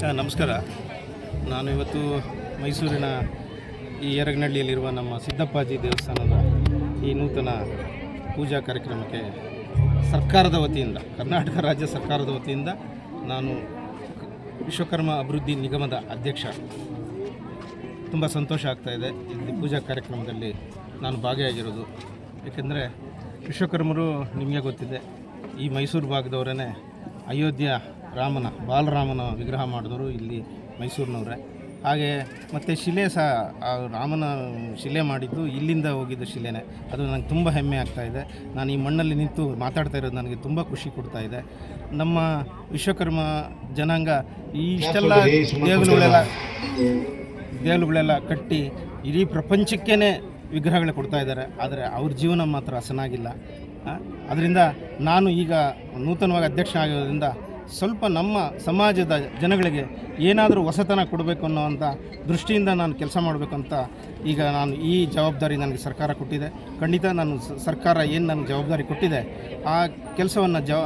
ನಮಸ್ಕಾರ. ನಾನು ಇವತ್ತು ಮೈಸೂರಿನ ಈ ಯರಗನಹಳ್ಳಿಯಲ್ಲಿರುವ ನಮ್ಮ ಸಿದ್ದಪ್ಪಾಜಿ ದೇವಸ್ಥಾನದ ಈ ನೂತನ ಪೂಜಾ ಕಾರ್ಯಕ್ರಮಕ್ಕೆ ಸರ್ಕಾರದ ವತಿಯಿಂದ, ಕರ್ನಾಟಕ ರಾಜ್ಯ ಸರ್ಕಾರದ ವತಿಯಿಂದ ನಾನು ವಿಶ್ವಕರ್ಮ ಅಭಿವೃದ್ಧಿ ನಿಗಮದ ಅಧ್ಯಕ್ಷ. ತುಂಬ ಸಂತೋಷ ಆಗ್ತಾಯಿದೆ ಇಲ್ಲಿ ಪೂಜಾ ಕಾರ್ಯಕ್ರಮದಲ್ಲಿ ನಾನು ಭಾಗಿಯಾಗಿರೋದು. ಏಕೆಂದರೆ ವಿಶ್ವಕರ್ಮರು ನಿಮಗೆ ಗೊತ್ತಿದೆ, ಈ ಮೈಸೂರು ಭಾಗದವರೇ ಅಯೋಧ್ಯ ರಾಮನ, ಬಾಲರಾಮನ ವಿಗ್ರಹ ಮಾಡಿದವರು ಇಲ್ಲಿ ಮೈಸೂರಿನವರೇ. ಹಾಗೆ ಮತ್ತು ಶಿಲೆ ಸಹ, ಆ ರಾಮನ ಶಿಲೆ ಮಾಡಿದ್ದು ಇಲ್ಲಿಂದ ಹೋಗಿದ್ದ ಶಿಲೆನೇ. ಅದು ನನಗೆ ತುಂಬ ಹೆಮ್ಮೆ ಆಗ್ತಾ ಇದೆ. ನಾನು ಈ ಮಣ್ಣಲ್ಲಿ ನಿಂತು ಮಾತಾಡ್ತಾ ಇರೋದು ನನಗೆ ತುಂಬ ಖುಷಿ ಕೊಡ್ತಾ ಇದೆ. ನಮ್ಮ ವಿಶ್ವಕರ್ಮ ಜನಾಂಗ ಈ ಇಷ್ಟೆಲ್ಲ ದೇವರುಗಳೆಲ್ಲ ದೇವರುಗಳೆಲ್ಲ ಕಟ್ಟಿ ಇಡೀ ಪ್ರಪಂಚಕ್ಕೇ ವಿಗ್ರಹಗಳು ಕೊಡ್ತಾ ಇದ್ದಾರೆ. ಆದರೆ ಅವ್ರ ಜೀವನ ಮಾತ್ರ ಹಸನಾಗಿಲ್ಲ. ಅದರಿಂದ ನಾನು ಈಗ ನೂತನವಾಗಿ ಅಧ್ಯಕ್ಷ ಆಗಿರೋದ್ರಿಂದ ಸ್ವಲ್ಪ ನಮ್ಮ ಸಮಾಜದ ಜನಗಳಿಗೆ ಏನಾದರೂ ಹೊಸತನ ಕೊಡಬೇಕು ಅನ್ನೋವಂಥ ದೃಷ್ಟಿಯಿಂದ ನಾನು ಕೆಲಸ ಮಾಡಬೇಕಂತ ಈಗ ನಾನು ಈ ಜವಾಬ್ದಾರಿ ನನಗೆ ಸರ್ಕಾರ ಕೊಟ್ಟಿದೆ. ಖಂಡಿತ ನಾನು ಸರ್ಕಾರ ಏನು ನನಗೆ ಜವಾಬ್ದಾರಿ ಕೊಟ್ಟಿದೆ ಆ ಕೆಲಸವನ್ನು ಜವ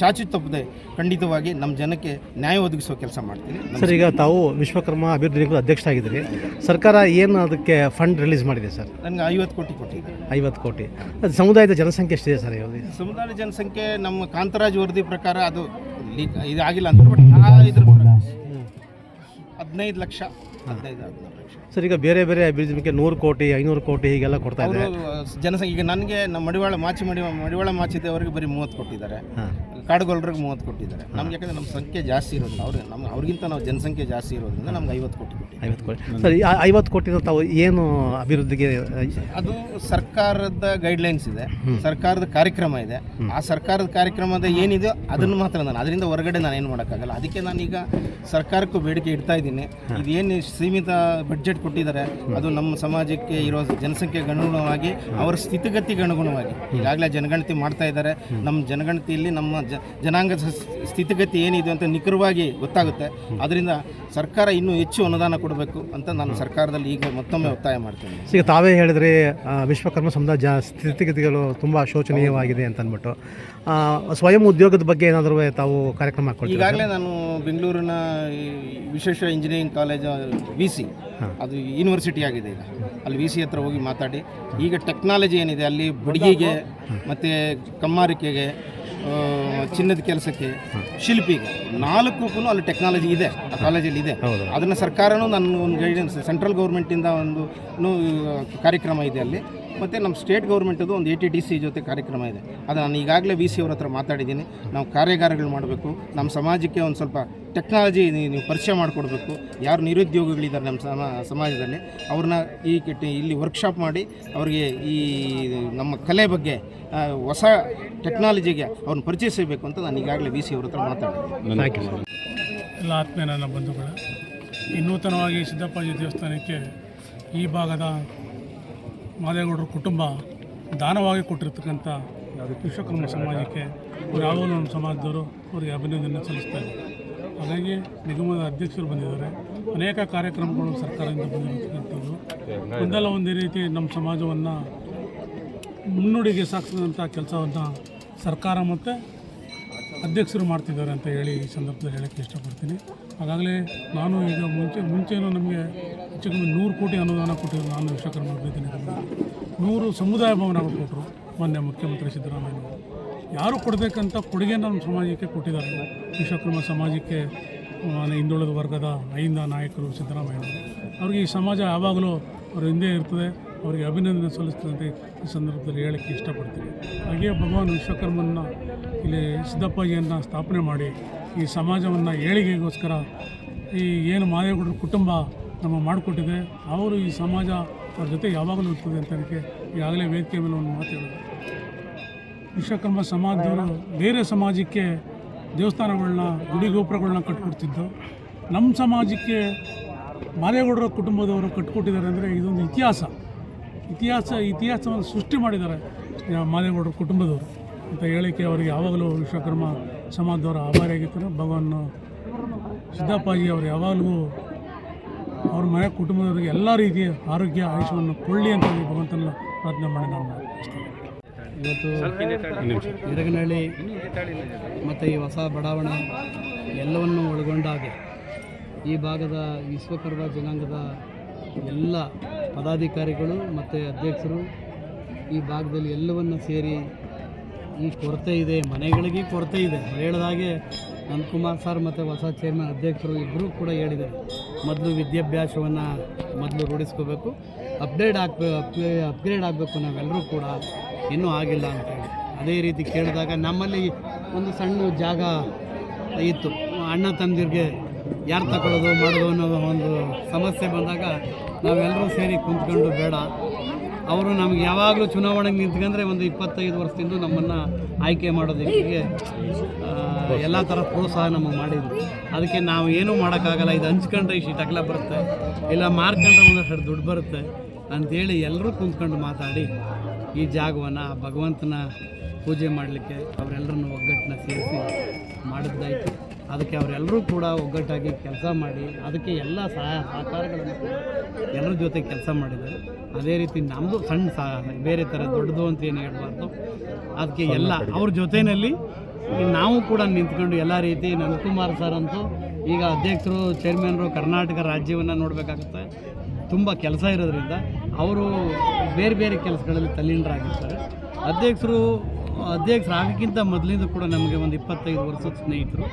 ಚಾಚು ತಪ್ಪದೆ ಖಂಡಿತವಾಗಿ ನಮ್ಮ ಜನಕ್ಕೆ ನ್ಯಾಯ ಒದಗಿಸುವ ಕೆಲಸ ಮಾಡ್ತೀನಿ. ಸರ್ ಈಗ ತಾವು ವಿಶ್ವಕರ್ಮ ಅಭಿವೃದ್ಧಿ ನಿಗಮದ ಅಧ್ಯಕ್ಷ ಆಗಿದ್ದೀರಿ ಸರ್ಕಾರ ಏನು ಅದಕ್ಕೆ ಫಂಡ್ ರಿಲೀಸ್ ಮಾಡಿದೆ ಸರ್? ನನಗೆ ಐವತ್ತು ಕೋಟಿ ಕೊಟ್ಟಿದೆ. ಐವತ್ತು ಕೋಟಿ. ಸಮುದಾಯದ ಜನಸಂಖ್ಯೆ ಎಷ್ಟಿದೆ ಸರ್? ಸಮುದಾಯದ ಸಮುದಾಯ ಜನಸಂಖ್ಯೆ ನಮ್ಮ ಕಾಂತರಾಜ್ ವರದಿ ಪ್ರಕಾರ ಅದು ಇದಾಗಿಲ್ಲ ಅಂತ. ಬಟ್ ಆ ಇದ್ರ ಹದಿನೈದು ಲಕ್ಷ ಹದಿನೈದು ಹದಿನಾರು ಲಕ್ಷ. ಸರ್ ಈಗ ಬೇರೆ ಬೇರೆ ಅಭಿವೃದ್ಧಿ ಬಗ್ಗೆ ನೂರು ಕೋಟಿ ಐನೂರು ಕೋಟಿ ಹೀಗೆಲ್ಲ ಕೊಡ್ತಾ ಅವರು ಇದ್ದಾರೆ ಜನಸಂಖ್ಯೆ ಈಗ ನನಗೆ ನಮ್ಮ ಮಡಿವಾಳ ಮಾಚಿ ಮಡಿ ಮಡಿವಾಳ ಮಾಚಿದವರಿಗೆ ಬರೀ ಮೂವತ್ತು ಕೊಟ್ಟಿದ್ದಾರೆ. ಹಾಂ. ಕಾಡುಗೊಲ್ಲರಿಗೆ ಮೂವತ್ತು ಕೊಟ್ಟಿದ್ದಾರೆ. ನಮ್ಗೆ ಯಾಕಂದ್ರೆ ನಮ್ಮ ಸಂಖ್ಯೆ ಜಾಸ್ತಿ ಇರೋದಿಲ್ಲ ಅವ್ರಿಗೆ ನಮ್ಗೆ ಅವ್ರಿಗಿಂತ ನಾವು ಜನಸಂಖ್ಯೆ ಜಾಸ್ತಿ ಇರೋದ್ರಿಂದ ನಮ್ಗೆ ಐವತ್ತು ಕೋಟಿ ಕೊಟ್ಟಿದ್ದಾರೆ. ಐವತ್ತು ಕೋಟಿ. ಸರ್ ಈ ಆ ಐವತ್ತು ಕೋಟಿನ ತಾವು ಏನು ಅಭಿವೃದ್ಧಿಗೆ ಅದು ಸರ್ಕಾರದ ಗೈಡ್ಲೈನ್ಸ್ ಇದೆ. ಸರ್ಕಾರದ ಕಾರ್ಯಕ್ರಮ ಇದೆ. ಆ ಸರ್ಕಾರದ ಕಾರ್ಯಕ್ರಮದ ಏನಿದೆ ಅದನ್ನು ಮಾತ್ರ ನಾನು ಅದರಿಂದ ಹೊರಗಡೆ ನಾನು ಏನು ಮಾಡೋಕ್ಕಾಗಲ್ಲ. ಅದಕ್ಕೆ ನಾನೀಗ ಸರ್ಕಾರಕ್ಕೂ ಬೇಡಿಕೆ ಇಡ್ತಾ ಇದ್ದೀನಿ. ಇದೇನು ಸೀಮಿತ ಬಡ್ಜೆಟ್ ಕೊಟ್ಟಿದ್ದಾರೆ ಅದು ನಮ್ಮ ಸಮಾಜಕ್ಕೆ ಇರೋ ಜನಸಂಖ್ಯೆಗೆ ಅನುಗುಣವಾಗಿ ಅವರ ಸ್ಥಿತಿಗತಿಗೆ ಅನುಗುಣವಾಗಿ ಈಗಾಗಲೇ ಜನಗಣತಿ ಮಾಡ್ತಾ ಇದ್ದಾರೆ. ನಮ್ಮ ಜನಗಣತಿಯಲ್ಲಿ ನಮ್ಮ ಜನಾಂಗದ ಜನಾಂಗ ಸ್ಥಿತಿಗತಿ ಏನಿದೆ ಅಂತ ನಿಖರವಾಗಿ ಗೊತ್ತಾಗುತ್ತೆ. ಅದರಿಂದ ಸರ್ಕಾರ ಇನ್ನೂ ಹೆಚ್ಚು ಅನುದಾನ ಕೊಡಬೇಕು ಅಂತ ನಾನು ಸರ್ಕಾರದಲ್ಲಿ ಈಗ ಮತ್ತೊಮ್ಮೆ ಒತ್ತಾಯ ಮಾಡ್ತೇನೆ. ಈಗ ತಾವೇ ಹೇಳಿದ್ರಿ ವಿಶ್ವಕರ್ಮ ಸಮುದಾಯ ಜ ಸ್ಥಿತಿಗತಿಗಳು ತುಂಬ ಶೋಚನೀಯವಾಗಿದೆ ಅಂತ ಅಂದ್ಬಿಟ್ಟು ಸ್ವಯಂ ಉದ್ಯೋಗದ ಬಗ್ಗೆ ಏನಾದರೂ ತಾವು ಕಾರ್ಯಕ್ರಮ ಈಗಾಗಲೇ ನಾನು ಬೆಂಗಳೂರಿನ ವಿಶೇಷ ಇಂಜಿನಿಯರಿಂಗ್ ಕಾಲೇಜ್ ವಿ ಸಿ ಅದು ಯೂನಿವರ್ಸಿಟಿ ಆಗಿದೆ ಈಗ. ಅಲ್ಲಿ ವಿ ಸಿ ಹತ್ರ ಹೋಗಿ ಮಾತಾಡಿ. ಈಗ ಟೆಕ್ನಾಲಜಿ ಏನಿದೆ ಅಲ್ಲಿ ಬಡಿಗೆಗೆ ಮತ್ತು ಕಮ್ಮಾರಿಕೆಗೆ ಚಿನ್ನದ ಕೆಲಸಕ್ಕೆ ಶಿಲ್ಪಿಗೆ ನಾಲ್ಕಕ್ಕೂ ಅಲ್ಲಿ ಟೆಕ್ನಾಲಜಿ ಇದೆ ಆ ಕಾಲೇಜಲ್ಲಿ ಇದೆ. ಅದನ್ನು ಸರ್ಕಾರನೂ ನನ್ನ ಒಂದು ಗೈಡೆನ್ಸ್ ಸೆಂಟ್ರಲ್ ಗೌರ್ಮೆಂಟಿಂದ ಒಂದು ಕಾರ್ಯಕ್ರಮ ಇದೆ ಅಲ್ಲಿ. ಮತ್ತು ನಮ್ಮ ಸ್ಟೇಟ್ ಗೌರ್ಮೆಂಟದು ಒಂದು ಎ ಟಿ ಡಿ ಸಿ ಜೊತೆ ಕಾರ್ಯಕ್ರಮ ಇದೆ. ಅದು ನಾನು ಈಗಾಗಲೇ ವಿ ಸಿ ಅವ್ರ ಹತ್ರ ಮಾತಾಡಿದ್ದೀನಿ. ನಾವು ಕಾರ್ಯಾಗಾರಗಳು ಮಾಡಬೇಕು. ನಮ್ಮ ಸಮಾಜಕ್ಕೆ ಒಂದು ಸ್ವಲ್ಪ ಟೆಕ್ನಾಲಜಿ ನೀವು ಪರಿಚಯ ಮಾಡಿಕೊಡ್ಬೇಕು. ಯಾರು ನಿರುದ್ಯೋಗಿಗಳಿದ್ದಾರೆ ನಮ್ಮ ಸಮ ಸಮಾಜದಲ್ಲಿ ಅವ್ರನ್ನ ಈ ಕೆಟ್ಟ ಇಲ್ಲಿ ವರ್ಕ್ಶಾಪ್ ಮಾಡಿ ಅವರಿಗೆ ಈ ನಮ್ಮ ಕಲೆ ಬಗ್ಗೆ ಹೊಸ ಟೆಕ್ನಾಲಜಿಗೆ ಅವ್ರನ್ನ ಪರಿಚಯಿಸಬೇಕು ಅಂತ ನಾನು ಈಗಾಗಲೇ ವಿ ಸಿ ಅವ್ರ ಹತ್ರ ಮಾತಾಡಿದ್ದೀನಿ. ಥ್ಯಾಂಕ್ ಯು ಎಲ್ಲ ಆತ್ಮೀಯ ನನ್ನ ಬಂಧುಗಳು ಈ ನೂತನವಾಗಿ ಸಿದ್ದಪ್ಪಾಜಿ ದೇವಸ್ಥಾನಕ್ಕೆ ಈ ಭಾಗದ ಮಾದೇಗೌಡರ ಕುಟುಂಬ ದಾನವಾಗಿ ಕೊಟ್ಟಿರ್ತಕ್ಕಂಥ ವಿಶ್ವಕರ್ಮ ಸಮಾಜಕ್ಕೆ ಅವರು ಯಾವಾಗಲೂ ನಮ್ಮ ಸಮಾಜದವರು ಅವರಿಗೆ ಅಭಿನಂದನೆ ಸಲ್ಲಿಸ್ತಾರೆ ಹಾಗಾಗಿ ನಿಗಮದ ಅಧ್ಯಕ್ಷರು ಬಂದಿದ್ದಾರೆ. ಅನೇಕ ಕಾರ್ಯಕ್ರಮಗಳು ಸರ್ಕಾರದಿಂದ ಬಂದಿರತಕ್ಕಂಥದ್ದು. ಒಂದಲ್ಲ ಒಂದೇ ರೀತಿ ನಮ್ಮ ಸಮಾಜವನ್ನು ಮುನ್ನುಡಿಗೆ ಸಾಕ್ಸಿದಂಥ ಕೆಲಸವನ್ನು ಸರ್ಕಾರ ಮತ್ತು ಅಧ್ಯಕ್ಷರು ಮಾಡ್ತಿದ್ದಾರೆ ಅಂತ ಹೇಳಿ ಈ ಸಂದರ್ಭದಲ್ಲಿ ಹೇಳೋಕ್ಕೆ ಇಷ್ಟಪಡ್ತೀನಿ. ಹಾಗಾಗಲೇ ನಾನು ಈಗ ಮುಂಚೆ, ಮುಂಚೆನೂ ನಮಗೆ ಹೆಚ್ಚು ಕಮ್ಮಿ ನೂರು ಕೋಟಿ ಅನುದಾನ ಕೊಟ್ಟಿದ್ರು ನಾನು ವಿಶ್ವಕರ್ಮ ಅಭಿವೃದ್ಧಿ ನಿಗಮ ನೂರು ಸಮುದಾಯ ಭವನಗಳು ಕೊಟ್ಟರು. ಮೊನ್ನೆ ಮುಖ್ಯಮಂತ್ರಿ ಸಿದ್ದರಾಮಯ್ಯ. ಯಾರು ಕೊಡಬೇಕಂತ ಕೊಡುಗೆ ನಮ್ಮ ಸಮಾಜಕ್ಕೆ ಕೊಟ್ಟಿದ್ದಾರೆ. ವಿಶ್ವಕರ್ಮ ಸಮಾಜಕ್ಕೆ ಹಿಂದುಳಿದ ವರ್ಗದ ಐಂದ ನಾಯಕರು ಸಿದ್ದರಾಮಯ್ಯ ಅವ್ರಿಗೆ ಈ ಸಮಾಜ ಯಾವಾಗಲೂ ಅವ್ರ ಹಿಂದೆ ಇರ್ತದೆ, ಅವರಿಗೆ ಅಭಿನಂದನೆ ಸಲ್ಲಿಸ್ತದೆ ಈ ಸಂದರ್ಭದಲ್ಲಿ ಹೇಳೋಕ್ಕೆ ಇಷ್ಟಪಡ್ತೀನಿ. ಹಾಗೆಯೇ ಭಗವಾನ್ ವಿಶ್ವಕರ್ಮನ ಇಲ್ಲಿ ಸಿದ್ದಪ್ಪಾಜಿಯನ್ನು ಸ್ಥಾಪನೆ ಮಾಡಿ ಈ ಸಮಾಜವನ್ನು ಏಳಿಗೆಗೋಸ್ಕರ ಈ ಏನು ಮಾದೇಗೌಡರ ಕುಟುಂಬ ನಮ್ಮ ಮಾಡಿಕೊಟ್ಟಿದೆ, ಅವರು ಈ ಸಮಾಜ ಅವ್ರ ಜೊತೆ ಯಾವಾಗಲೂ ಇರ್ತದೆ ಅಂತ ಈಗಾಗಲೇ ವೇದಿಕೆ ಮೇಲೆ ಒಂದು ಮಾತು ಹೇಳಿದೆ. ವಿಶ್ವಕರ್ಮ ಸಮಾಜದವರು ಬೇರೆ ಸಮಾಜಕ್ಕೆ ದೇವಸ್ಥಾನಗಳನ್ನ ಗುಡಿ ಗೋಪುರಗಳನ್ನ ಕಟ್ಕೊಡ್ತಿದ್ದು ನಮ್ಮ ಸಮಾಜಕ್ಕೆ ಮಾದೇಗೌಡರ ಕುಟುಂಬದವರು ಕಟ್ಕೊಟ್ಟಿದ್ದಾರೆ ಅಂದರೆ ಇದೊಂದು ಇತಿಹಾಸ. ಇತಿಹಾಸ ಇತಿಹಾಸವನ್ನು ಸೃಷ್ಟಿ ಮಾಡಿದ್ದಾರೆ ಮಾರೇಗೌಡರ ಮಾದೇಗೌಡರ ಕುಟುಂಬದವರು. ಅಂತ ಹೇಳಿಕೆ ಅವರಿಗೆ ಯಾವಾಗಲೂ ವಿಶ್ವಕರ್ಮ ಸಮಾಜದವರ ಆಭಾರಿಯಾಗಿರ್ತಾರೆ ಭಗವಾನ್ ಸಿದ್ದಪ್ಪಾಜಿ ಅವರು ಯಾವಾಗಲೂ ಅವ್ರ ಮನೆ ಕುಟುಂಬದವರಿಗೆ ಎಲ್ಲ ರೀತಿಯ ಆರೋಗ್ಯ ಆಯುಷ್ಯವನ್ನು ಕೊಳ್ಳಿ ಅಂತ ಹೇಳಿ ಭಗವಂತನ ಪ್ರಾರ್ಥನೆ ಮಾಡಿ ನಾನು ಇವತ್ತು ಇರಗನಹಳ್ಳಿ ಮತ್ತು ಈ ಹೊಸ ಬಡಾವಣೆ ಎಲ್ಲವನ್ನು ಒಳಗೊಂಡಾಗ ಈ ಭಾಗದ ವಿಶ್ವಕರ್ಮ ಜನಾಂಗದ ಎಲ್ಲ ಪದಾಧಿಕಾರಿಗಳು ಮತ್ತು ಅಧ್ಯಕ್ಷರು ಈ ಭಾಗದಲ್ಲಿ ಎಲ್ಲವನ್ನು ಸೇರಿ ಈ ಕೊರತೆ ಇದೆ ಮನೆಗಳಿಗೆ ಕೊರತೆ ಇದೆ. ಹೇಳಿದಾಗೆ ನಂದಕುಮಾರ್ ಸರ್ ಮತ್ತು ಹೊಸ ಚೇರ್ಮನ್ ಅಧ್ಯಕ್ಷರು ಇಬ್ಬರೂ ಕೂಡ ಹೇಳಿದ್ದಾರೆ. ಮೊದಲು ವಿದ್ಯಾಭ್ಯಾಸವನ್ನು ಮೊದಲು ರೂಢಿಸ್ಕೋಬೇಕು ಅಪ್ಡೇಟ್ ಆಗ್ಬೇಕು ಅಪ್ಗ್ರೇಡ್ ಆಗಬೇಕು ನಾವೆಲ್ಲರೂ ಕೂಡ ಇನ್ನೂ ಆಗಿಲ್ಲ ಅಂತೇಳಿ ಅದೇ ರೀತಿ ಕೇಳಿದಾಗ ನಮ್ಮಲ್ಲಿ ಒಂದು ಸಣ್ಣ ಜಾಗ ಇತ್ತು. ಅಣ್ಣ ತಂದಿರಿಗೆ ಯಾರು ತಗೊಳ್ಳೋದು ಮಾಡೋದು ಅನ್ನೋ ಒಂದು ಸಮಸ್ಯೆ ಬಂದಾಗ ನಾವೆಲ್ಲರೂ ಸೇರಿ ಕುಂತ್ಕೊಂಡು ಬೇಡ. ಅವರು ನಮ್ಗೆ ಯಾವಾಗಲೂ ಚುನಾವಣೆಗೆ ನಿಂತ್ಕೊಂಡ್ರೆ ಒಂದು ಇಪ್ಪತ್ತೈದು ವರ್ಷದಿಂದ ನಮ್ಮನ್ನು ಆಯ್ಕೆ ಮಾಡೋದಕ್ಕೆ ಎಲ್ಲ ಥರ ಪ್ರೋತ್ಸಾಹ ನಮಗೆ ಮಾಡಿದ್ರು. ಅದಕ್ಕೆ ನಾವು ಏನೂ ಮಾಡೋಕ್ಕಾಗಲ್ಲ. ಇದು ಹಂಚ್ಕೊಂಡ್ರೆ ಇಷ್ಟು ಅಗಲ ಬರುತ್ತೆ. ಇಲ್ಲ ಮಾರ್ಕೊಂಡ್ರೆ ಒಂದಷ್ಟು ದುಡ್ಡು ಬರುತ್ತೆ ಅಂತೇಳಿ ಎಲ್ಲರೂ ಕುಂತ್ಕೊಂಡು ಮಾತಾಡಿ ಈ ಜಾಗವನ್ನು ಆ ಭಗವಂತನ ಪೂಜೆ ಮಾಡಲಿಕ್ಕೆ ಅವರೆಲ್ಲರನ್ನು ಒಗ್ಗಟ್ಟನ್ನ ಸೇರಿಸಿ ಮಾಡಿದ್ದಾಯಿತು. ಅದಕ್ಕೆ ಅವರೆಲ್ಲರೂ ಕೂಡ ಒಗ್ಗಟ್ಟಾಗಿ ಕೆಲಸ ಮಾಡಿ ಅದಕ್ಕೆ ಎಲ್ಲ ಸಹಾಯ ಸಹಕಾರಗಳನ್ನು ಕೂಡ ಎಲ್ಲರ ಜೊತೆ ಕೆಲಸ ಮಾಡಿದ್ದಾರೆ. ಅದೇ ರೀತಿ ನಮ್ಮದು ಸಣ್ಣ ಸಹ ಬೇರೆ ಥರ ದೊಡ್ಡದು ಅಂತ ಏನು ಹೇಳ್ಬಾರ್ದು. ಅದಕ್ಕೆ ಎಲ್ಲ ಅವ್ರ ಜೊತೆಯಲ್ಲಿ ನಾವು ಕೂಡ ನಿಂತ್ಕೊಂಡು ಎಲ್ಲ ರೀತಿ ನಂದಕುಮಾರ್ ಸರ್ ಅಂತೂ ಈಗ ಅಧ್ಯಕ್ಷರು ಚೇರ್ಮನ್ರು ಕರ್ನಾಟಕ ರಾಜ್ಯವನ್ನು ನೋಡಬೇಕಾಗುತ್ತೆ. ತುಂಬ ಕೆಲಸ ಇರೋದ್ರಿಂದ ಅವರು ಬೇರೆ ಬೇರೆ ಕೆಲಸಗಳಲ್ಲಿ ತಲ್ಲೀನರಾಗಿರ್ತಾರೆ ಅಧ್ಯಕ್ಷರು, ಅಧ್ಯಕ್ಷರಾಗೋಕ್ಕಿಂತ ಮೊದಲಿಂದ ಕೂಡ ನಮಗೆ ಒಂದು ಇಪ್ಪತ್ತೈದು ವರ್ಷದ ಸ್ನೇಹಿತರು.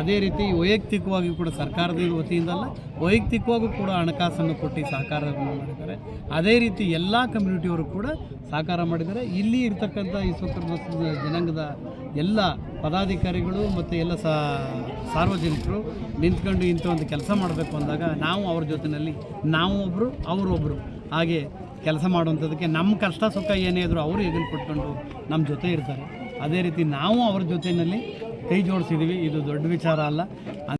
ಅದೇ ರೀತಿ ವೈಯಕ್ತಿಕವಾಗಿ ಕೂಡ ಸರ್ಕಾರದ ವತಿಯಿಂದಲ್ಲ, ವೈಯಕ್ತಿಕವಾಗೂ ಕೂಡ ಹಣಕಾಸನ್ನು ಕೊಟ್ಟು ಸಹಕಾರವನ್ನು ಮಾಡಿದ್ದಾರೆ. ಅದೇ ರೀತಿ ಎಲ್ಲ ಕಮ್ಯುನಿಟಿಯವರು ಕೂಡ ಸಹಕಾರ ಮಾಡಿದ್ದಾರೆ. ಇಲ್ಲಿ ಇರ್ತಕ್ಕಂಥ ಈ ಸ್ವತಂತ್ರ ಜನಾಂಗದ ಎಲ್ಲ ಪದಾಧಿಕಾರಿಗಳು ಮತ್ತು ಎಲ್ಲ ಸಾರ್ವಜನಿಕರು ನಿಂತ್ಕೊಂಡು ಇಂಥ ಒಂದು ಕೆಲಸ ಮಾಡಬೇಕು ಅಂದಾಗ ನಾವು ಅವ್ರ ಜೊತೆಯಲ್ಲಿ ನಾವು ಒಬ್ಬರು ಅವರೊಬ್ಬರು ಹಾಗೆ ಕೆಲಸ ಮಾಡುವಂಥದ್ದಕ್ಕೆ ನಮ್ಮ ಕಷ್ಟ ಸುಖ ಏನೇ ಇದ್ರೂ ಅವರು ಇದನ್ನು ಕೊಟ್ಕೊಂಡು ನಮ್ಮ ಜೊತೆ ಇರ್ತಾರೆ. ಅದೇ ರೀತಿ ನಾವು ಅವ್ರ ಜೊತೆಯಲ್ಲಿ ಕೈ ಜೋಡಿಸಿದ್ದೀವಿ. ಇದು ದೊಡ್ಡ ವಿಚಾರ ಅಲ್ಲ.